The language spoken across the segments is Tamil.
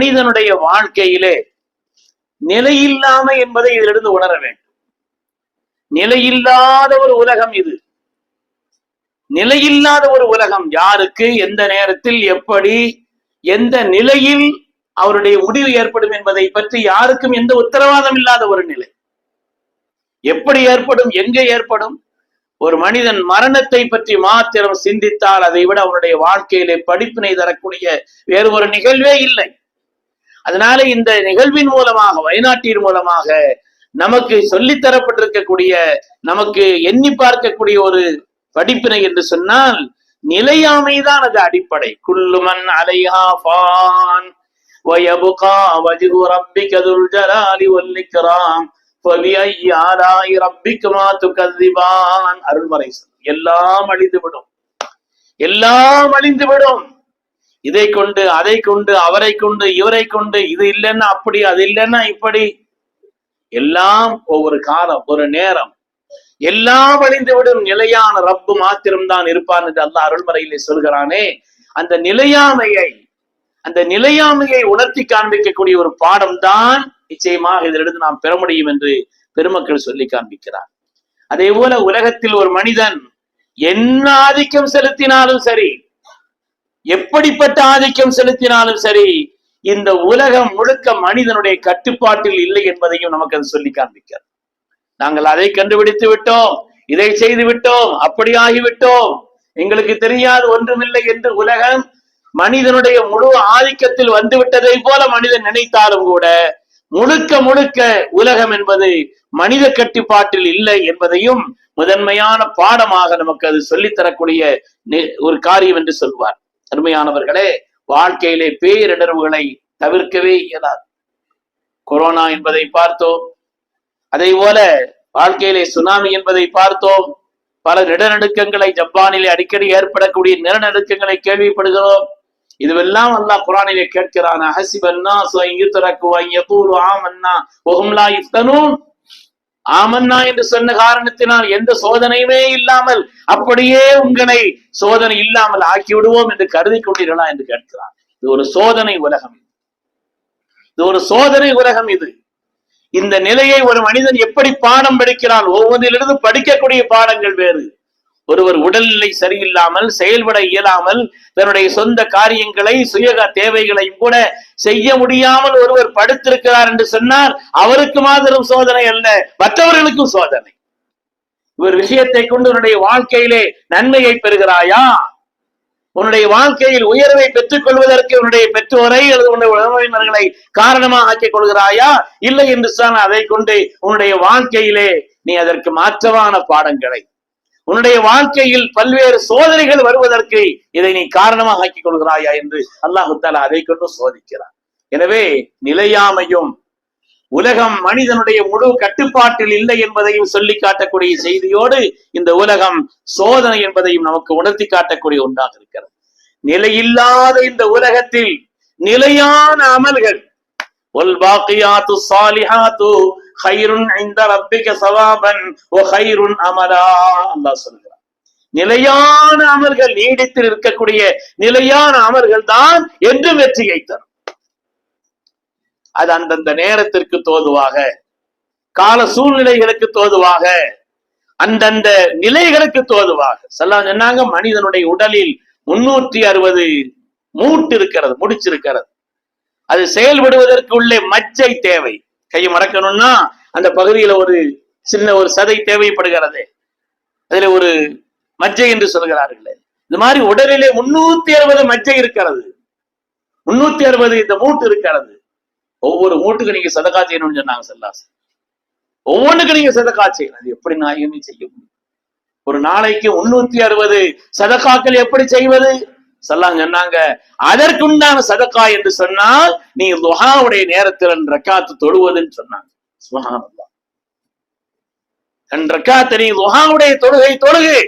மனிதனுடைய வாழ்க்கையிலே நிலையில்லாமை என்பதை இதிலிருந்து உணர வேண்டும். நிலையில்லாத ஒரு உலகம் இது. நிலையில்லாத ஒரு உலகம் யாருக்கு எந்த நேரத்தில் எப்படி எந்த நிலையில் அவருடைய முடிவு ஏற்படும் என்பதை பற்றி யாருக்கும் எந்த உத்தரவாதம் இல்லாத ஒரு நிலை. எப்படி ஏற்படும் எங்கே ஏற்படும்? ஒரு மனிதன் மரணத்தை பற்றி மாத்திரம் சிந்தித்தால் அதை விட அவனுடைய வாழ்க்கையிலே படிப்பினை தரக்கூடிய வேறு ஒரு நிகழ்வே இல்லை. அதனால இந்த நிகழ்வின் மூலமாக வயநாட்டின் மூலமாக நமக்கு சொல்லித் தரப்பட்டிருக்கக்கூடிய நமக்கு எண்ணி பார்க்கக்கூடிய ஒரு படிப்பினை என்று சொன்னால் நிலையாமைதான் அது அடிப்படை குல்லுமன் அலைஹா ஃபான் ويبقى وجه ربك ذو الجلال والإكرام فبأي آلاء ربكما تكذبان அருள்மறை எல்லாம் அழிந்து விடும் எல்லாம் அழிந்து விடும் இதை கொண்டு அதை கொண்டு அவரை கொண்டு இவரை கொண்டு இது இல்லைன்னா அப்படி அது இல்லைன்னா இப்படி. எல்லாம் ஒவ்வொரு காலம் ஒரு நேரம். எல்லாம் அழிந்துவிடும். நிலையான ரப்பு மாத்திரம்தான் இருப்பான் என்று அல்ல அருள்மறையிலே சொல்கிறானே. அந்த நிலையாமையை அந்த நிலையாமையை உணர்த்தி காண்பிக்கக்கூடிய ஒரு பாடம் தான் நிச்சயமாக இதிலிருந்து நாம் பெற முடியும் என்று பெருமக்கள் சொல்லி காண்பிக்கிறார். அதே போல உலகத்தில் ஒரு மனிதன் என்ன ஆதிக்கம் செலுத்தினாலும் சரி எப்படிப்பட்ட ஆதிக்கம் செலுத்தினாலும் சரி இந்த உலகம் முழுக்க மனிதனுடைய கட்டுப்பாட்டில் இல்லை என்பதையும் நமக்கு அது சொல்லி காண்பிக்கிறது. நாங்கள் அதை கண்டுபிடித்து விட்டோம் இதை செய்து விட்டோம் அப்படி ஆகிவிட்டோம் எங்களுக்கு தெரியாது ஒன்றுமில்லை என்று உலகம் மனிதனுடைய முழு ஆதிக்கத்தில் வந்துவிட்டதை போல மனிதன் நினைத்தாலும் கூட முழுக்க முழுக்க உலகம் என்பது மனித கட்டுப்பாட்டில் இல்லை என்பதையும் முதன்மையான பாடமாக நமக்கு அது சொல்லித்தரக்கூடிய ஒரு காரியம் என்று சொல்வார். அருமையானவர்களே வாழ்க்கையிலே பேரிடர்வுகளை தவிர்க்கவே இயலாது. கொரோனா என்பதை பார்த்தோம். அதே போல வாழ்க்கையிலே சுனாமி என்பதை பார்த்தோம். பல நிலநடுக்கங்களை ஜப்பானிலே அடிக்கடி ஏற்படக்கூடிய நிலநடுக்கங்களை கேள்விப்படுகிறோம். இதுவெல்லாம் அல்லாஹ் குரானிலே கேட்கிறான். அஹசிபன்னா ஆமன்னா என்று சொன்ன காரணத்தினால் எந்த சோதனையுமே இல்லாமல் அப்படியே உங்களை சோதனை இல்லாமல் ஆக்கி விடுவோம் என்று கருதி கொண்டீர்களா என்று கேட்கிறான் இது ஒரு சோதனை உலகம் இது. ஒரு சோதனை உலகம் இது. இந்த நிலையை ஒரு மனிதன் எப்படி பாடம் படிக்கிறான்? ஒவ்வொன்றிலிருந்து படிக்கக்கூடிய பாடங்கள் வேறு. ஒருவர் உடல்நிலை சரியில்லாமல் செயல்பட இயலாமல் தன்னுடைய சொந்த காரியங்களை சுய தேவைகளையும் கூட செய்ய முடியாமல் ஒருவர் படுத்திருக்கிறார் என்று சொன்னால் அவருக்கு மாத்திரம் சோதனை அல்ல மற்றவர்களுக்கும் சோதனை. இவர் விஷயத்தை கொண்டு உன்னுடைய வாழ்க்கையிலே நன்மையை பெறுகிறாயா? உன்னுடைய வாழ்க்கையில் உயர்வை பெற்றுக் கொள்வதற்கு உன்னுடைய பெற்றோரை அல்லது உன்னுடைய உறவினர்களை காரணமாக ஆக்கிக் கொள்கிறாயா? இல்லை என்று சொன்னால் அதை கொண்டு உன்னுடைய வாழ்க்கையிலே நீ அதற்கு மாற்றமான பாடங்களை உன்னுடைய வாழ்க்கையில் பல்வேறு சோதனைகள் வருவதற்கு இதை நீ காரணமாக ஆக்கிக் கொள்கிறாயா என்று அல்லாஹு தாலா அதை கொண்டு சோதிக்கிறார் எனவே நிலையாமையும் உலகம் மனிதனுடைய முழு கட்டுப்பாட்டில் இல்லை என்பதையும் சொல்லி காட்டக்கூடிய செய்தியோடு இந்த உலகம் சோதனை என்பதையும் நமக்கு உணர்த்தி காட்டக்கூடிய ஒன்றாக இருக்கிறது. நிலையில்லாத இந்த உலகத்தில் நிலையான அமல்கள் ஹைருன் ஐந்த சவாபன் ஓ ஹைருன் அமலா அல்லா நிலையான அமர்கள் நீடித்து இருக்கக்கூடிய நிலையான அமல்கள் தான் என்று வெற்றியை தரும். அது அந்தந்த நேரத்திற்கு தோதுவாக கால சூழ்நிலைகளுக்கு தோதுவாக அந்தந்த நிலைகளுக்கு தோதுவாக. செல்லாம் சொன்னாங்க மனிதனுடைய உடலில் முன்னூற்றி அறுபது மூட்டு இருக்கிறது முடிச்சிருக்கிறது. அது செயல்படுவதற்கு உள்ளே மச்சை தேவை. கையை மறக்கணும்னா அந்த பகுதியில ஒரு சின்ன ஒரு சதை தேவைப்படுகிறது. அதுல ஒரு மஜ்ஜை என்று சொல்கிறார்களே. இந்த மாதிரி உடலிலே முன்னூத்தி அறுபது மஜ்ஜை இருக்கிறது. முன்னூத்தி அறுபது இந்த மூட்டு இருக்கிறது. ஒவ்வொரு மூட்டுக்கு நீங்க சதக்கா செய்யணும்னு சொன்னாங்க செல்லாஸ். ஒவ்வொன்றுக்கு நீங்க சதக்கா செய்யணும் அது எப்படி நாயகமே செய்ய முடியும்? ஒரு நாளைக்கு முன்னூத்தி அறுபது சதக்காக்கள் எப்படி செய்வது? சல்லாம் சொன்னாங்க அதற்குண்டான சதக்கா என்று சொன்னால் நீ லுஹாவுடைய நேரத்தில் ரக்காத்து தொழுவதுன்னு சொன்னாங்க. சுகானந்தா ரெண்டு ரக்காத்து நீ லுஹாவுடைய தொழுகை தொழுகு.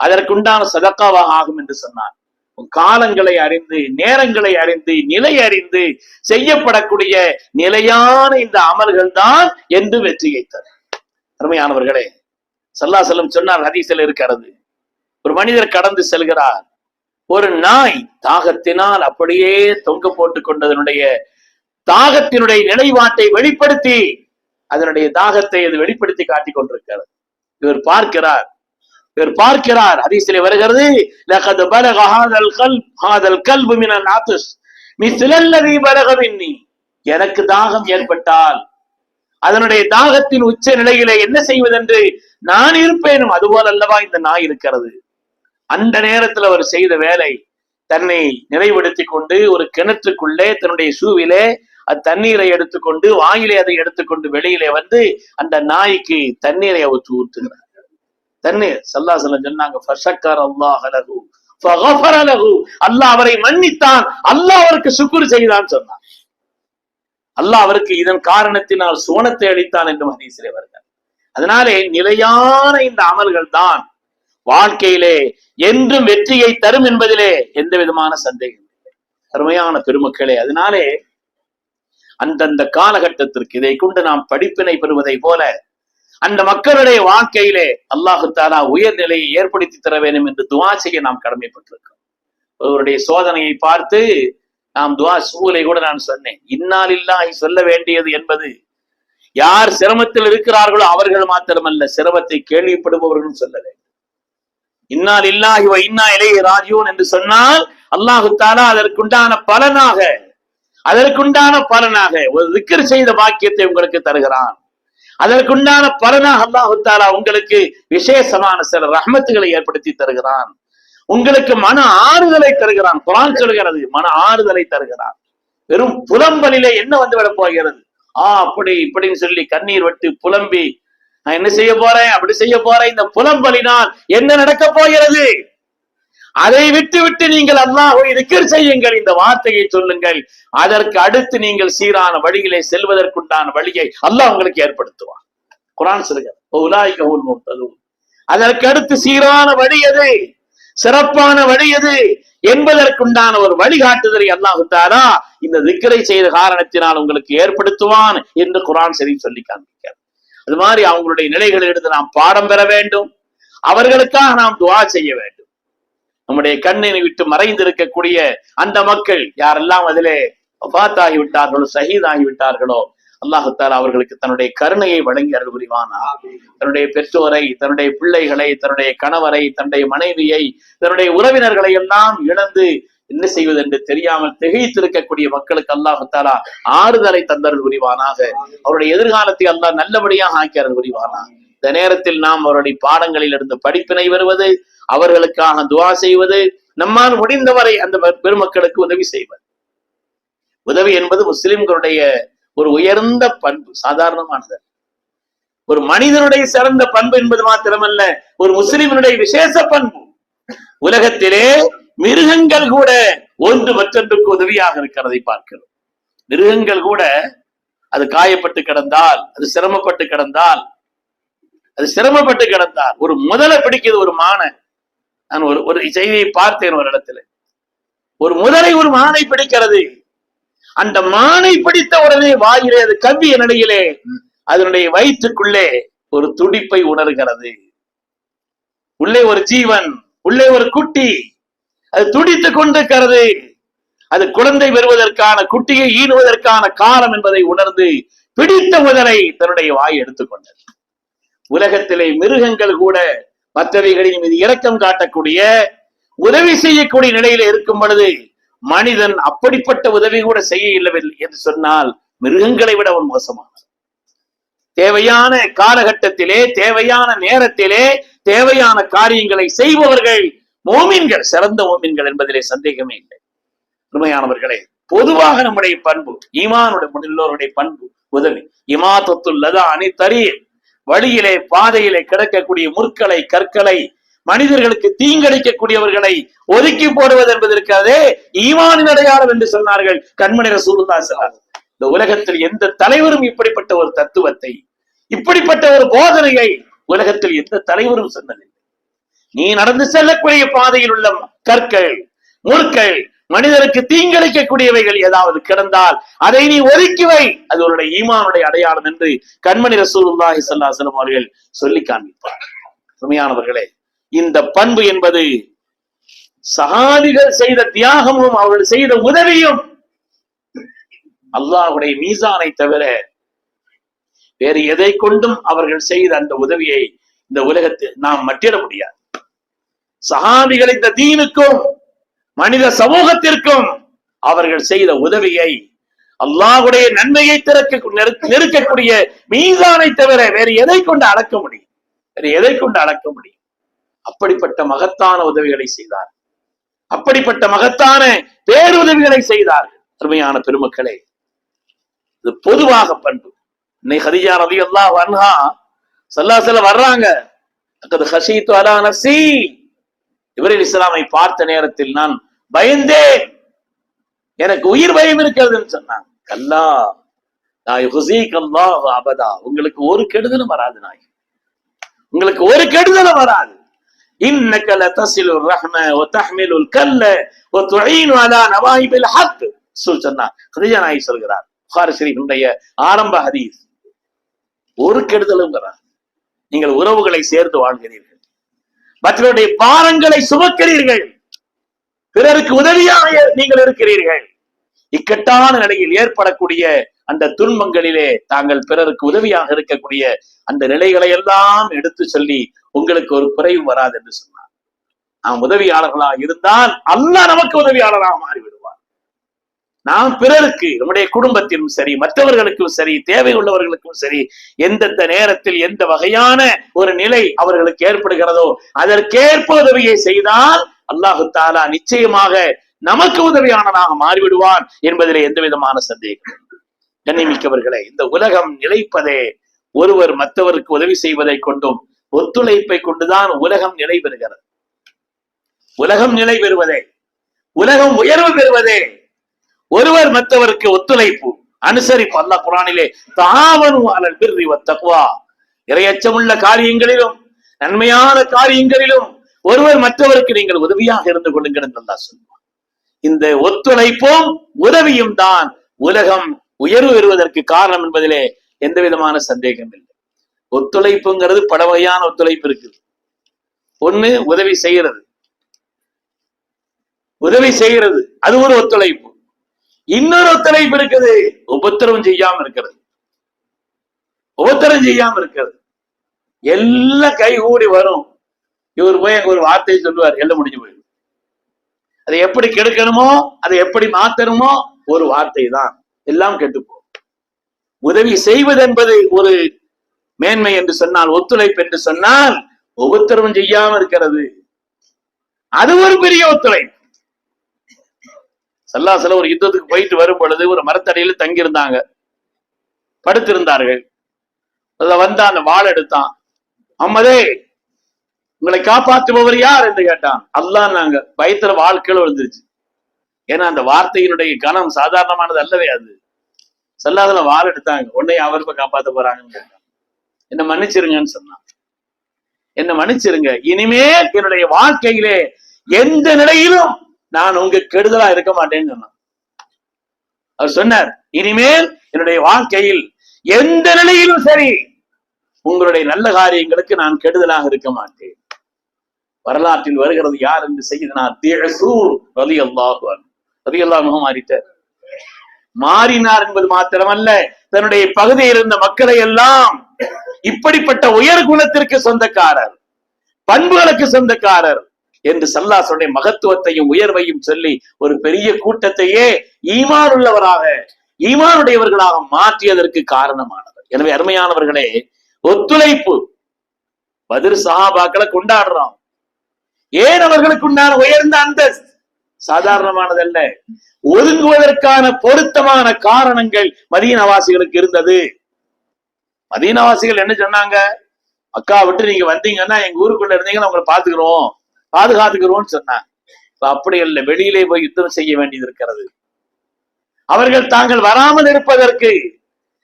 அதற்குண்டான சதக்காவாக ஆகும் என்று சொன்னார். உன் காலங்களை அறிந்து நேரங்களை அறிந்து நிலை அறிந்து செய்யப்படக்கூடிய நிலையான இந்த அமல்கள் தான் என்று வெற்றியை தரும். அருமையானவர்களே சல்லா செல்லம் சொன்னார் ஹதீஸில் இருக்கிறது. ஒரு மனிதர் கடந்து செல்கிறார். ஒரு நாய் தாகத்தினால் அப்படியே தொங்க போட்டுக் கொண்டதனுடைய தாகத்தினுடைய நிலைப்பாட்டை வெளிப்படுத்தி அதனுடைய தாகத்தை அது வெளிப்படுத்தி காட்டிக் கொண்டிருக்கிறது. இவர் பார்க்கிறார். இவர் பார்க்கிறார். ஹதீஸிலே வருகிறது லகது பலக ஹாதல் கல்ப் ஹாதல் கல்பு மினல் எனக்கு தாகம் ஏற்பட்டால் அதனுடைய தாகத்தின் உச்ச நிலையிலே என்ன செய்வதென்று நான் இருப்பேனும். அதுபோல் அல்லவா இந்த நாய் இருக்கிறது. அந்த நேரத்தில் அவர் செய்த வேலை தன்னை நினைவுபடுத்தி கொண்டு ஒரு கிணற்றுக்குள்ளே தன்னுடைய ஷூவிலே அத்தண்ணீரை எடுத்துக்கொண்டு வாயிலே அதை எடுத்துக்கொண்டு வெளியிலே வந்து அந்த நாய்க்கு தண்ணீரை அவர் ஊற்றுகிறார் தண்ணீர் சல்லாசலம் சொன்னாங்க ஃபஷக்கர் அல்லாஹ் அல்லாஹ் அவரை மன்னித்தான் அல்லாஹ் அவருக்கு சுக்குரு செய்தான் சொன்னான் அல்லாஹ் அவருக்கு இதன் காரணத்தினால் சுவனத்தை அளித்தான் என்று ஹதீஸிலே வருகிறார் அதனாலே நிலையான இந்த அமல்கள் தான் வாழ்க்கையிலே என்றும் வெற்றியை தரும் என்பதிலே எந்த விதமான சந்தேகம் இல்லை. அருமையான பெருமக்களே அதனாலே அந்தந்த காலகட்டத்திற்கு இதை கொண்டு நாம் படிப்பினை பெறுவதை போல அந்த மக்களுடைய வாழ்க்கையிலே அல்லாஹு தாலா உயர்நிலையை ஏற்படுத்தி தர வேண்டும் என்று துவா செய்ய நாம் கடமைப்பட்டிருக்கோம் ஒருவருடைய சோதனையை பார்த்து நாம் துவா சூலை கூட நான் சொன்னேன். இன்னால் இல்லாய் சொல்ல வேண்டியது என்பது யார் சிரமத்தில் இருக்கிறார்களோ அவர்கள் மாத்திரமல்ல சிரமத்தை கேள்விப்படுபவர்களும் சொல்ல வேண்டும். இன்னால் இல்லா இவ இன்னா இலைஹி ராஜியூன் என்று சொன்னால் அல்லாஹு தாலா அதற்குண்டான பலனாக அதற்குண்டான பலனாக ஒரு திக்கர் செய்த பாக்கியத்தை உங்களுக்கு தருகிறான். அதற்குண்டான பலனாக அல்லாஹு தாலா உங்களுக்கு விசேஷமான சில ரஹமத்துகளை ஏற்படுத்தி தருகிறான். உங்களுக்கு மன ஆறுதலை தருகிறான். குரான் சொல்கிறது மன ஆறுதலை தருகிறான். வெறும் புலம்பலிலே என்ன வந்து விட போகிறது? ஆ அப்படி இப்படின்னு சொல்லி கண்ணீர் விட்டு புலம்பி நான் என்ன செய்ய போறேன்? அப்படி செய்ய போறேன் இந்த புலம்பலினால் என்ன நடக்க போகிறது? அதை விட்டு விட்டு நீங்கள் அல்லாஹை திக்கர் செய்யுங்கள். இந்த வார்த்தையை சொல்லுங்கள். அதற்கு அடுத்து நீங்கள் சீரான வழியிலே செல்வதற்குண்டான வழியை அல்லாஹ் உங்களுக்கு ஏற்படுத்துவான். குரான் சொல்லுங்கள் அதற்கு அடுத்து சீரான வழி எது? சிறப்பான வழி எது? என்பதற்குண்டான ஒரு வழிகாட்டுதலை அல்லாஹு தாரா இந்த திக்கரை செய்த காரணத்தினால் உங்களுக்கு ஏற்படுத்துவான் என்று குரான் சரி சொல்லி காண்பிக்கிறார். அது மாதிரி அவங்களுடைய எடுத்து நாம் பாடம் பெற வேண்டும். அவர்களுக்காக நாம் துவா செய்ய வேண்டும். நம்முடைய கண்ணினை விட்டு மறைந்திருக்கக்கூடிய அந்த மக்கள் யாரெல்லாம் அதிலே விட்டார்களோ ஷஹீதாகி விட்டார்களோ அல்லாஹுத்தாலா அவர்களுக்கு தன்னுடைய கருணையை வழங்கி அருள் புரிவானா? தன்னுடைய பெற்றோரை தன்னுடைய பிள்ளைகளை தன்னுடைய கணவரை தன்னுடைய மனைவியை தன்னுடைய உறவினர்களை எல்லாம் இழந்து என்ன செய்வது என்று தெரியாமல் திகைத்திருக்கக்கூடிய மக்களுக்கு அல்லாஹுத்தாலா ஆறுதலை தந்தருள் புரிவானாக. அவருடைய எதிர்காலத்தை அல்லாஹ் நல்லபடியாக ஆக்கி புரிவானா இந்த நேரத்தில் நாம் அவருடைய பாடங்களில் இருந்து படிப்பினை வருவது அவர்களுக்காக துவா செய்வது நம்மால் முடிந்தவரை அந்த பெருமக்களுக்கு உதவி செய்வது. உதவி என்பது முஸ்லிம்களுடைய ஒரு உயர்ந்த பண்பு சாதாரணமானது. ஒரு மனிதனுடைய சிறந்த பண்பு என்பது மாத்திரமல்ல ஒரு முஸ்லிமனுடைய விசேஷ பண்பு. உலகத்திலே மிருகங்கள் கூட ஒன்று மற்றொன்றுக்கு உதவியாக இருக்கிறதை பார்க்கிறோம். மிருகங்கள் கூட அது காயப்பட்டு கிடந்தால் அது சிரமப்பட்டு கிடந்தால் அது சிரமப்பட்டு கிடந்தால் ஒரு முதலை பிடிக்குது ஒரு மானை. நான் ஒரு ஒரு செய்தியை பார்த்தேன் ஒரு இடத்துல. ஒரு முதலை ஒரு மானை பிடிக்கிறது. அந்த மானை பிடித்த உடனே வாயிலே அது கவ்விய நிலையிலே அதனுடைய வயிற்றுக்குள்ளே ஒரு துடிப்பை உணர்கிறது. உள்ளே ஒரு ஜீவன் உள்ளே ஒரு குட்டி. அது துடித்துக் கொண்டிருக்கிறது அது குழந்தை பெறுவதற்கான குட்டியை ஈடுவதற்கான காலம் என்பதை உணர்ந்து பிடித்த முதலை தன்னுடைய வாய் எடுத்துக்கொண்டது உலகத்திலே மிருகங்கள் கூட மற்றவைகளின் மீது இரக்கம் காட்டக்கூடிய உதவி செய்யக்கூடிய நிலையில இருக்கும் பொழுது மனிதன் அப்படிப்பட்ட உதவி கூட செய்ய இல்லவில்லை என்று சொன்னால் மிருகங்களை விட அவன் மோசமானது தேவையான காலகட்டத்திலே தேவையான நேரத்திலே தேவையான காரியங்களை செய்பவர்கள் மோமின்கள் சிறந்த மோமின்கள் என்பதிலே சந்தேகமே இல்லை. உண்மையானவர்களே பொதுவாக நம்முடைய பண்பு ஈமானுடைய முன்னோருடைய பண்பு உதவி இமா இமாத்தத்துள்ளதா அணித்தறி வழியிலே பாதையிலே கிடக்கக்கூடிய முற்களை கற்களை மனிதர்களுக்கு தீங்கடிக்கக்கூடியவர்களை ஒதுக்கி போடுவது என்பது இருக்காதே ஈமானின் அடையாளம் என்று சொன்னார்கள் கண்மணி ரசூலுல்லா சொன்னார் இந்த உலகத்தில் எந்த தலைவரும் இப்படிப்பட்ட ஒரு தத்துவத்தை இப்படிப்பட்ட ஒரு போதனையை உலகத்தில் எந்த தலைவரும் சொன்னதில்லை நீ நடந்து செல்லக்கூடிய பாதையில் உள்ள கற்கள் முற்கள் மனிதருக்கு தீங்கிழைக்கக்கூடியவைகள் ஏதாவது கிடந்தால் அதை நீ ஒதுக்கி வை. அது உன்னுடைய ஈமானுடைய அடையாளம் என்று கண்மணி ரசூலுல்லாஹி ஸல்லல்லாஹு அவர்கள் சொல்லி காண்பிப்பார். உண்மையானவர்களே இந்த பண்பு என்பது சகாதிகள் செய்த தியாகமும் அவர்கள் செய்த உதவியும் அல்லாஹுடைய மீசானை தவிர வேறு எதை கொண்டும் அவர்கள் செய்த அந்த உதவியை இந்த உலகத்தில் நாம் மட்டிட முடியாது. சஹாபிகள் இந்த தீனுக்கும் மனித சமூகத்திற்கும் அவர்கள் செய்த உதவியை அல்லாஹுடைய நன்மையை திறக்க நெருக்க- நெருக்கக்கூடிய மீசானை தவிர வேறு எதை கொண்டு அளக்க முடியும்? வேறு எதை கொண்டு அளக்க முடியும்? அப்படிப்பட்ட மகத்தான உதவிகளை செய்தார். அப்படிப்பட்ட மகத்தான பேருதவிகளை செய்தார்கள் அருமையான பெருமக்களே இது பொதுவாக பண்பு. இன்னைக்கு ஹதிஜா ரவி அல்லாஹ் அன்ஹா சல்லாசல வர்றாங்க. அக்கது அலா நஃப்ஸி இவரில் இஸ்லாமை பார்த்த நேரத்தில் நான் பயந்தேன் எனக்கு உயிர் பயம் இருக்கிறதுன்னு சொன்னான். கல்லா அபதா. உங்களுக்கு ஒரு கெடுதலும் வராது நாய் உங்களுக்கு ஒரு கெடுதலும் வராது. இன்னக்க லதசிலு ரஹ்ம ஒ தஹ்மிலு கல்ல ஒ துஈனு அலா நவாயிபில் சொல் சொன்னார் ஹதீஜா நாய் சொல்கிறார். புகார் ஷரீஃபினுடைய ஆரம்ப ஹதீஸ். ஒரு கெடுதலும் வராது. நீங்கள் உறவுகளை சேர்த்து வாழ்கிறீர்கள். மற்றவருடைய பாரங்களை சுமக்கிறீர்கள். பிறருக்கு உதவியாக நீங்கள் இருக்கிறீர்கள். இக்கட்டான நிலையில் ஏற்படக்கூடிய அந்த துன்பங்களிலே தாங்கள் பிறருக்கு உதவியாக இருக்கக்கூடிய அந்த நிலைகளை எல்லாம் எடுத்து சொல்லி உங்களுக்கு ஒரு குறைவு வராது என்று சொன்னார். நாம் உதவியாளர்களாக இருந்தால் அல்ல நமக்கு உதவியாளராக மாறிவிடும். நாம் பிறருக்கு நம்முடைய குடும்பத்திலும் சரி மற்றவர்களுக்கும் சரி தேவை உள்ளவர்களுக்கும் சரி எந்தெந்த நேரத்தில் எந்த வகையான ஒரு நிலை அவர்களுக்கு ஏற்படுகிறதோ அதற்கேற்ப உதவியை செய்தால் அல்லாஹு தாலா நிச்சயமாக நமக்கு உதவியானனாக மாறிவிடுவான் என்பதிலே எந்த விதமான சந்தேகம் இல்லை. கண்ணிமிக்கவர்களே இந்த உலகம் நிலைப்பதே ஒருவர் மற்றவருக்கு உதவி செய்வதை கொண்டும் ஒத்துழைப்பை கொண்டுதான் உலகம் நிலை பெறுகிறது உலகம் நிலை பெறுவதே உலகம் உயர்வு பெறுவதே ஒருவர் மற்றவருக்கு ஒத்துழைப்பு அனுசரிப்பு. அல்லாஹ் குரானிலே தாவனு அலல் பிர்ரி வத்தக்வா இரையச்சமுள்ள காரியங்களிலும் நன்மையான காரியங்களிலும் ஒருவர் மற்றவருக்கு நீங்கள் உதவியாக இருந்து கொள்ளுங்கள் என்று சொல்லுவார் இந்த ஒத்துழைப்பும் உதவியும் தான் உலகம் உயர்வு பெறுவதற்கு காரணம் என்பதிலே எந்த விதமான சந்தேகம் இல்லை. ஒத்துழைப்புங்கிறது பல வகையான ஒத்துழைப்பு இருக்குது. ஒண்ணு உதவி செய்யறது உதவி செய்யறது அது ஒரு ஒத்துழைப்பு. இன்னொரு ஒத்துழைப்பு இருக்குது உபத்திரவம் செய்யாம இருக்கிறது. உபத்திரம் செய்யாம இருக்கிறது. எல்லாம் கை கூடி வரும். இவர் போய் அங்க ஒரு வார்த்தையை சொல்லுவார். எல்லாம் முடிஞ்சு போயிடும். அதை எப்படி கெடுக்கணுமோ அதை எப்படி மாத்தணுமோ ஒரு வார்த்தை தான் எல்லாம் கெட்டுப்போம். உதவி செய்வது என்பது ஒரு மேன்மை என்று சொன்னால் ஒத்துழைப்பு என்று சொன்னால் உபத்திரவம் செய்யாம இருக்கிறது. அது ஒரு பெரிய ஒத்துழைப்பு. சல்லாசல ஒரு யுத்தத்துக்கு போயிட்டு வரும் பொழுது ஒரு மரத்தடியில தங்கியிருந்தாங்க. படுத்திருந்தார்கள். அத வந்தா அந்த வாள் எடுத்தான். அம்மதே உங்களை காப்பாற்றுபவர் யார் என்று கேட்டான். அல்லா நாங்க பயத்துல வாழ்க்கையில விழுந்துருச்சு. ஏன்னா அந்த வார்த்தையினுடைய கனம் சாதாரணமானது அல்லவே அது. சொல்லாதல வாள் எடுத்தாங்க. உன்னை அவர் இப்ப காப்பாத்த போறாங்கன்னு கேட்டான். என்ன மன்னிச்சிருங்கன்னு சொன்னான். என்ன மன்னிச்சிருங்க. இனிமேல் என்னுடைய வாழ்க்கையிலே எந்த நிலையிலும் நான் உங்க கெடுதலா இருக்க மாட்டேன்னு சொன்னான். அவர் சொன்னார் இனிமேல் என்னுடைய வாழ்க்கையில் எந்த நிலையிலும் சரி உங்களுடைய நல்ல காரியங்களுக்கு நான் கெடுதலாக இருக்க மாட்டேன். வரலாற்றில் வருகிறது யார் என்று செய்தனார் ரலி அல்லாஹு ரலி அல்லாஹ் மாறிட்டார். மாறினார் என்பது மாத்திரமல்ல தன்னுடைய பகுதியில் இருந்த மக்களை எல்லாம் இப்படிப்பட்ட உயர் குணத்திற்கு சொந்தக்காரர் பண்புகளுக்கு சொந்தக்காரர் என்று சல்லாசுடைய மகத்துவத்தையும் உயர்வையும் சொல்லி ஒரு பெரிய கூட்டத்தையே ஈமான் உள்ளவராக ஈமானுடையவர்களாக மாற்றியதற்கு காரணமானவர். எனவே அருமையானவர்களே ஒத்துழைப்பு பதிர் சஹாபாக்களை கொண்டாடுறோம். ஏன் அவர்களுக்கு உண்டான உயர்ந்த அந்தஸ்து? சாதாரணமானதல்ல. ஒதுங்குவதற்கான பொருத்தமான காரணங்கள் மதீனவாசிகளுக்கு இருந்தது. மதீனவாசிகள் என்ன சொன்னாங்க? அக்கா விட்டு நீங்க வந்தீங்கன்னா எங்க ஊருக்குள்ள இருந்தீங்கன்னா உங்களை பாத்துக்கிறோம் பாதுகாத்துக்கிறோம்னு சொன்னாங்க அப்படி இல்லை. வெளியிலே போய் யுத்தம் செய்ய வேண்டியது இருக்கிறது. அவர்கள் தாங்கள் வராமல் இருப்பதற்கு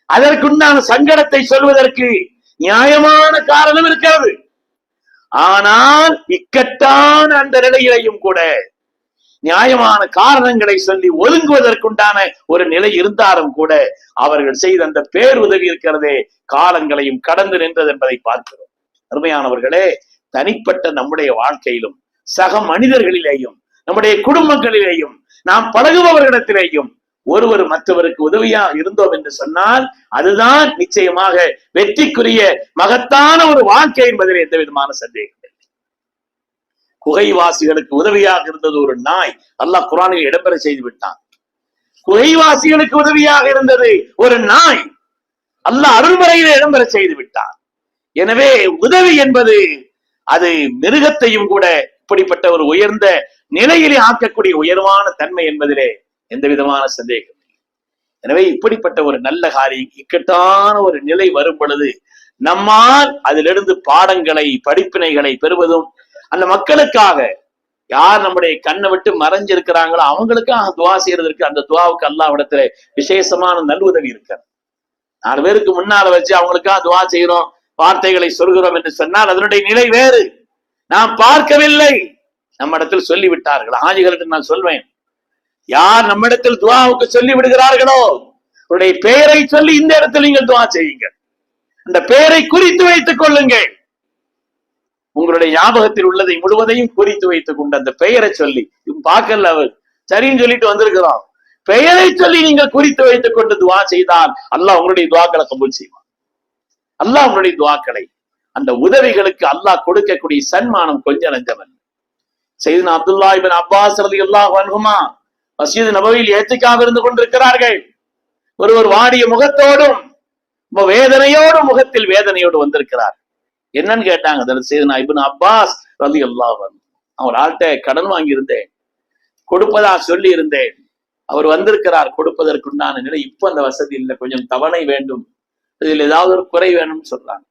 அதற்குண்டான சங்கடத்தை சொல்வதற்கு நியாயமான காரணம் இருக்கிறது. ஆனால் இக்கட்டான அந்த நிலையிலையும் கூட நியாயமான காரணங்களை சொல்லி ஒதுங்குவதற்குண்டான ஒரு நிலை இருந்தாலும் கூட அவர்கள் செய்த அந்த பேருதவி இருக்கிறதே காலங்களையும் கடந்து நின்றது என்பதை பார்க்கிறோம். அருமையானவர்களே தனிப்பட்ட நம்முடைய வாழ்க்கையிலும் சக மனிதர்களிலேயும் நம்முடைய குடும்பங்களிலேயும் நாம் பழகுபவர்களிடத்திலேயும் ஒருவர் மற்றவருக்கு உதவியாக இருந்தோம் என்று சொன்னால் அதுதான் நிச்சயமாக வெற்றிக்குரிய மகத்தான ஒரு வாழ்க்கை என்பதில் எந்த விதமான சந்தேகம் இல்லை. குகைவாசிகளுக்கு உதவியாக இருந்தது ஒரு நாய் அல்லாஹ் குரானில் இடம்பெற செய்து விட்டான். குகைவாசிகளுக்கு உதவியாக இருந்தது ஒரு நாய் அல்லாஹ் அருள்முறையில் இடம்பெற செய்து விட்டான். எனவே உதவி என்பது அது மிருகத்தையும் கூட இப்படிப்பட்ட ஒரு உயர்ந்த நிலையிலே ஆக்கக்கூடிய உயர்வான தன்மை என்பதிலே எந்த விதமான சந்தேகம் இல்லை. எனவே இப்படிப்பட்ட ஒரு நல்ல காரியம் இக்கட்டான ஒரு நிலை வரும் பொழுது நம்மால் அதிலிருந்து பாடங்களை படிப்பினைகளை பெறுவதும் அந்த மக்களுக்காக யார் நம்முடைய கண்ணை விட்டு மறைஞ்சிருக்கிறாங்களோ அவங்களுக்காக துவா செய்யறதற்கு அந்த துவாவுக்கு அல்லாவிடத்துல விசேஷமான நல்லுதவி இருக்கிறது நாலு பேருக்கு முன்னால வச்சு அவங்களுக்காக துவா செய்யறோம் வார்த்தைகளை சொல்கிறோம் என்று சொன்னால் அதனுடைய நிலை வேறு. நாம் பார்க்கவில்லை. நம்ம இடத்தில் சொல்லி விட்டார்கள் ஆஜிகளுக்கு நான் சொல்வேன். யார் நம்மிடத்தில் துவாவுக்கு சொல்லி விடுகிறார்களோ அவருடைய பெயரை சொல்லி இந்த இடத்தில் நீங்கள் துவா செய்யுங்கள். அந்த பெயரை குறித்து வைத்துக் கொள்ளுங்கள். உங்களுடைய ஞாபகத்தில் உள்ளதை முழுவதையும் குறித்து வைத்துக் கொண்டு அந்த பெயரை சொல்லி பார்க்கல அவர் சரின்னு சொல்லிட்டு வந்திருக்கிறோம் பெயரை சொல்லி நீங்கள் குறித்து வைத்துக் கொண்டு துவா செய்தால் அல்லாஹ் உங்களுடைய துவாக்களை கம்பல் செய்வான். அல்லாஹ் உங்களுடைய துவாக்களை அந்த உதவிகளுக்கு அல்லாஹ் கொடுக்கக்கூடிய சன்மானம் கொஞ்சம் நஞ்சவன் செய்தன் அப்துல்லா இபின் அப்பாஸ் ரதி அல்லாஹ் அன்ஹுமா மசீது நபவியில் ஏத்துக்காக இருந்து கொண்டிருக்கிறார்கள். ஒருவர் வாடிய முகத்தோடும் வேதனையோடும் முகத்தில் வேதனையோடு வந்திருக்கிறார். என்னன்னு கேட்டாங்க அதில் செய்தனா இபின் அப்பாஸ் ரதி அல்லாஹ் அவன் ஆள்கிட்ட கடன் வாங்கியிருந்தேன் கொடுப்பதா சொல்லி இருந்தேன் அவர் வந்திருக்கிறார் கொடுப்பதற்குண்டான நிலை இப்ப அந்த வசதி இல்லை கொஞ்சம் தவணை வேண்டும். இதில் ஏதாவது ஒரு குறை வேணும்னு சொல்றாங்க.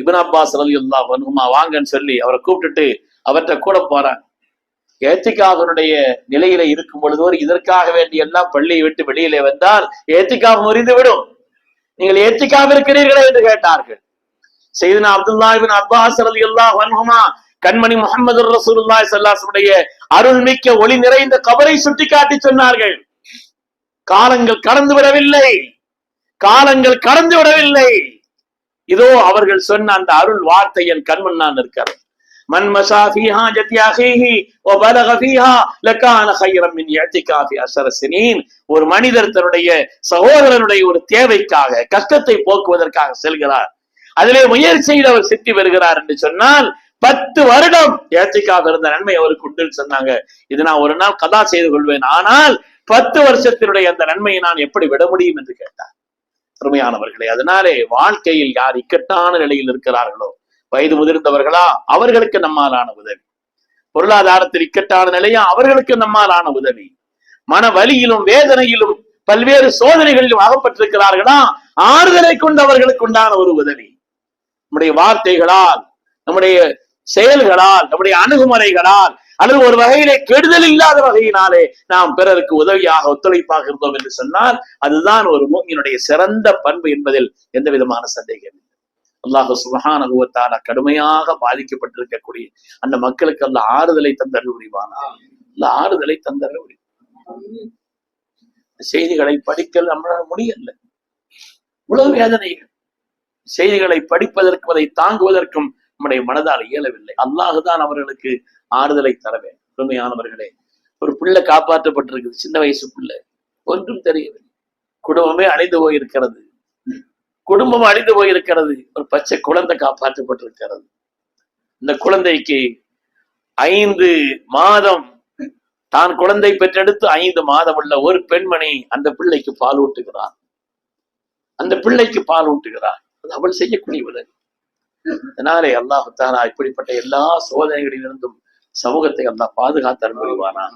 இபின் அப்பாஸ் ரலி அல்லா வன்ஹுமா வாங்கன்னு சொல்லி அவரை கூப்பிட்டுட்டு அவர்கிட்ட கூட போறாங்க. ஏத்திகாவனுடைய நிலையில இருக்கும் பொழுதோர் இதற்காக வேண்டி எல்லாம் பள்ளியை விட்டு வெளியிலே வந்தால் ஏத்திகாவ் முறிந்து விடும். நீங்கள் ஏத்திகாவ் இருக்கிறீர்களே என்று கேட்டார்கள். செய்தனா அப்துல்லா இபின் அப்பாஸ் ரலி அல்லா வன்ஹுமா கண்மணி முகமது ரசூலுல்லாய் சல்லாசனுடைய அருள்மிக்க ஒளி நிறைந்த கபரை சுட்டிக்காட்டி சொன்னார்கள். காலங்கள் கடந்து விடவில்லை. காலங்கள் கடந்து விடவில்லை இதோ அவர்கள் சொன்ன அந்த அருள் வார்த்தை என் கண்மன் நான் இருக்கிறேன் من مشى في حاجة أخيه وبلغ فيها لكان خيرا من اعتكاف عشر سنين ஒரு மனிதர் தன்னுடைய சகோதரனுடைய ஒரு தேவைக்காக கஷ்டத்தை போக்குவதற்காக செல்கிறார் அதிலே முயற்சியில் அவர் சித்தி வருகிறார் என்று சொன்னால் பத்து வருடம் ஏத்திக்காக இருந்த நன்மை அவருக்கு உண்டு சொன்னாங்க இது நான் ஒரு நாள் கதா செய்து கொள்வேன் ஆனால் பத்து வருஷத்தினுடைய அந்த நன்மையை நான் எப்படி விட முடியும் என்று கேட்டார் அருமையானவர்களே அதனாலே வாழ்க்கையில் யார் இக்கட்டான நிலையில் இருக்கிறார்களோ வயது முதிர்ந்தவர்களா அவர்களுக்கு நம்மாலான உதவி. பொருளாதாரத்தில் இக்கட்டான நிலையா அவர்களுக்கு நம்மாலான உதவி. மன வலியிலும் வேதனையிலும் பல்வேறு சோதனைகளிலும் அகப்பட்டிருக்கிறார்களா ஆறுதலை கொண்டு அவர்களுக்கு உண்டான ஒரு உதவி. நம்முடைய வார்த்தைகளால் நம்முடைய செயல்களால் நம்முடைய அணுகுமுறைகளால் அல்லது ஒரு வகையிலே கெடுதல் இல்லாத வகையினாலே நாம் பிறருக்கு உதவியாக ஒத்துழைப்பாக இருந்தோம் என்று சொன்னால் அதுதான் ஒரு மூங்கினுடைய சிறந்த பண்பு என்பதில் எந்த விதமான சந்தேகம் இல்லை. அல்லாஹு சுபஹானுவத்தால கடுமையாக பாதிக்கப்பட்டிருக்கக்கூடிய அந்த மக்களுக்கு அந்த ஆறுதலை தந்தருள் புரிவானா? அந்த ஆறுதலை தந்தருள் புரிவான்? செய்திகளை படிக்க நம்மளால முடியல. உலக வேதனைகள். செய்திகளை படிப்பதற்கும் அதை தாங்குவதற்கும் நம்முடைய மனதால் இயலவில்லை. அல்லாஹுதான் அவர்களுக்கு ஆறுதலை தர வேண்டும். உண்மையானவர்களே ஒரு பிள்ளை காப்பாற்றப்பட்டிருக்குது சின்ன வயசு பிள்ளை. ஒன்றும் தெரியவில்லை. குடும்பமே அழிந்து போயிருக்கிறது. குடும்பம் அழிந்து போயிருக்கிறது. ஒரு பச்சை குழந்தை காப்பாற்றப்பட்டிருக்கிறது. இந்த குழந்தைக்கு ஐந்து மாதம். தான் குழந்தை பெற்றெடுத்து ஐந்து மாதம் உள்ள ஒரு பெண்மணி அந்த பிள்ளைக்கு பால் ஊட்டுகிறார். அந்த பிள்ளைக்கு பால் ஊட்டுகிறார். அது அவள் செய்யக்கூடிய உதவி. அதனாலே அல்லாஹு தாரா இப்படிப்பட்ட எல்லா சோதனைகளிலிருந்தும் சமூகத்தை அல்லா பாதுகாத்து அனுபவிவானா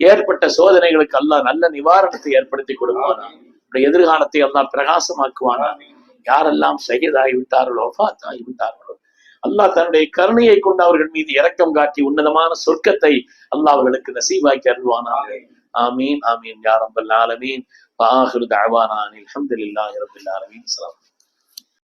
ஏற்பட்ட சோதனைகளுக்கு அல்லா நல்ல நிவாரணத்தை ஏற்படுத்தி கொடுப்பானா? நம்முடைய எதிர்காலத்தை அல்லாஹ் பிரகாசமாக்குவானா? யாரெல்லாம் சகிதாகி விட்டார்களோ ஆகி விட்டார்களோ அல்லாஹ் தன்னுடைய கருணையை கொண்டு அவர்கள் மீது இரக்கம் காட்டி உன்னதமான சொர்க்கத்தை அல்லாஹ் அவர்களுக்கு நசீவாக்கி அருள்வானா? ஆமீன் ஆமீன் யா ரப்பல் ஆலமீன். வாஹிரு தஅவானா அனில் ஹம்துலில்லாஹி ஆலமீன்.